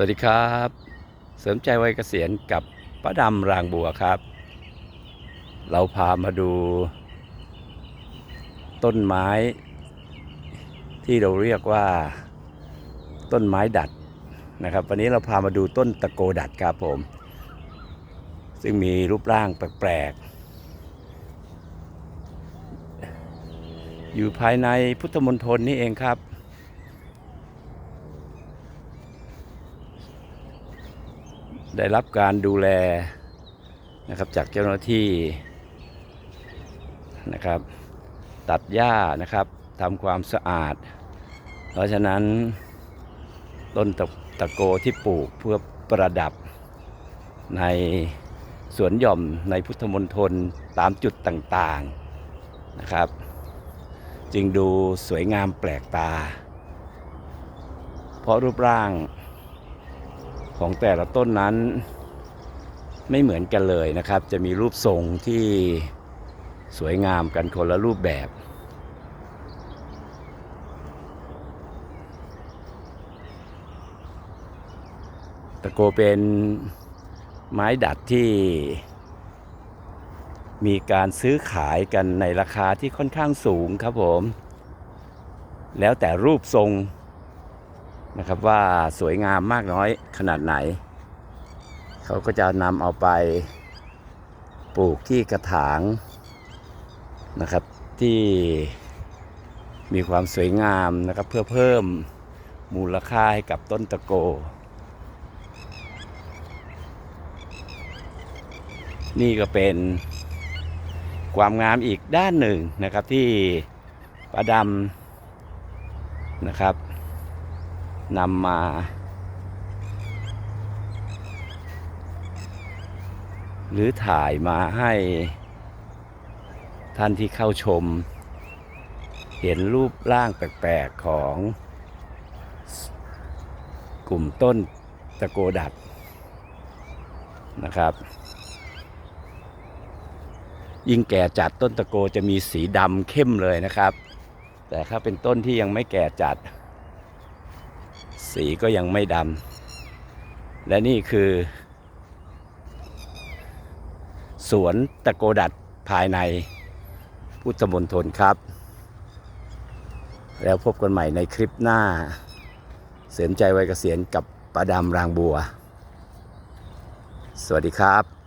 วัสดีครับ เสริมใจวัยเกษียณกับป้าดำรางบัวครับ เราพามาดู ต้นไม้ ที่เราเรียกว่า ต้นไม้ดัดนะครับ วันนี้เราพามาดูต้นตะโกดัดครับผม ซึ่งมีรูปร่างแปลกๆ อยู่ภายในพุทธมณฑลนี่เองครับ ได้รับการดูแลนะครับจากเจ้าหน้าที่นะครับ ตัดหญ้านะครับทำความสะอาด เพราะฉะนั้นต้นตะตะโกที่ปลูกเพื่อประดับในสวนหย่อมในพุทธมณฑลตามจุดต่างๆนะครับ จึงดูสวยงามแปลกตา เพราะรูปร่าง ของแต่ละต้นนั้นไม่เหมือนกันเลยนะครับ จะมีรูปทรงที่สวยงามกันคนละรูปแบบ ตะโกเป็นไม้ดัดที่มีการซื้อขายกันในราคาที่ค่อนข้างสูงครับผม แล้วแต่รูปทรง นะครับว่าสวยงามมากน้อยขนาดไหน เขาก็จะนำเอาไปปลูกที่กระถางนะครับที่มีความสวยงามนะครับเพื่อเพิ่มมูลค่าให้กับต้นตะโก นี่ก็เป็นความงามอีกด้านหนึ่งนะครับที่ประดำนะครับ นำมา หรือถ่ายมาให้ท่านที่เข้าชม เห็นรูปร่างแปลก ๆ ของ กลุ่มต้นตะโกดัดนะครับ ยิ่งแก่จัดต้นตะโกจะมีสีดำเข้มเลยนะครับ แต่ถ้าเป็นต้นที่ยังไม่แก่จัด สีก็ยังไม่ดำ และนี่คือ สวนตะโกดัดภายในพุทธมณฑลครับ แล้วพบกันใหม่ในคลิปหน้า เสริมใจไวัยเกษียณกับประดามรางบัว สวัสดีครับ